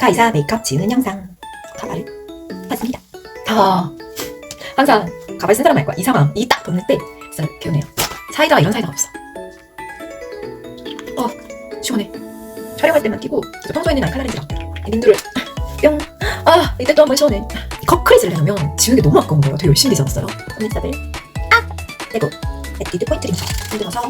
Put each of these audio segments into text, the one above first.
가이사 메이크업 지우는 영상 가발을 봤습니다. 아 항상 가발 쓴 사람 알 거야. 이 상황 이 딱 보는 때 진짜 개운해요. 사이다가 이런 사이다가 없어. 어 시원해. 촬영할 때만 끼고 진짜 평소에는 난 칼라렌즈 막 린드를 뿅. 아 이때 또 한 번 시원해. 커크리즈를 해놓으면 지우는 게 너무 아까운 거예요. 되게 열심히 되잖았어요. 고민사들 아 그리고 에뛰드 포인트 링 흔들어서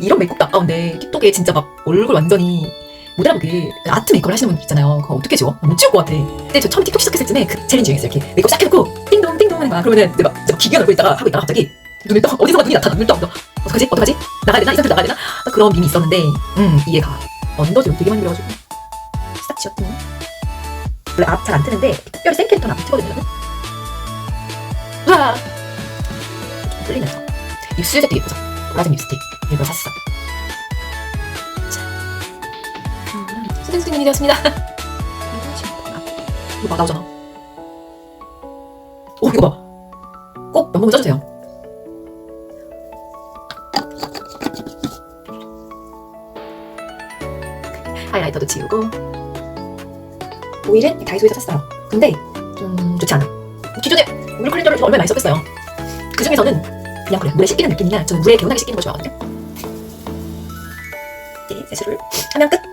이런 메이크업도 아까운데 틱톡에 진짜 막 얼굴 완전히 모델하고 그 아트 메이크업을 하시는 분들 있잖아요. 그거 어떻게 지워? 못 지울 것 같아. 근데 저 처음 틱톡 시작했을 때는 그 챌린지 중이었어요. 이렇게 메이크업 싹 해놓고 띵동 띵동 하는 거야. 그러면은 내가 진짜 기괴한 얼굴 있다가 하고 있다가 갑자기 눈을 떠 어디선가 눈이 나타나 눈을 떠 어떡하지? 어떡하지? 나가야 되나? 이 상태 나가야 되나? 딱 그런 밈이 있었는데 음 이해가 언더도 되게 많이 그려가지고 스탁 지었더니 원래 앞 잘 안 트는데 특별히 센 캐릭터는 앞에 트거든요. 와 뚫리면서 입술 색도 예쁘죠? 보라색 립스틱 이거 샀어. 자, 음, 선생님이 되었습니다. 이거 봐 나오잖아. 오 이거 봐. 꼭 면봉 써주세요. 하이라이터도 지우고 오일은 다이소에서 샀어요. 근데 좀 좋지 않아. 기존에 물 클렌저를 얼마나 많이 썼겠어요. 그 중에서는 그냥 그래 물에 씻기는 느낌이야. 저는 물에 개운하게 씻기는 걸 좋아하거든요. 이제 세수를 하면 끝.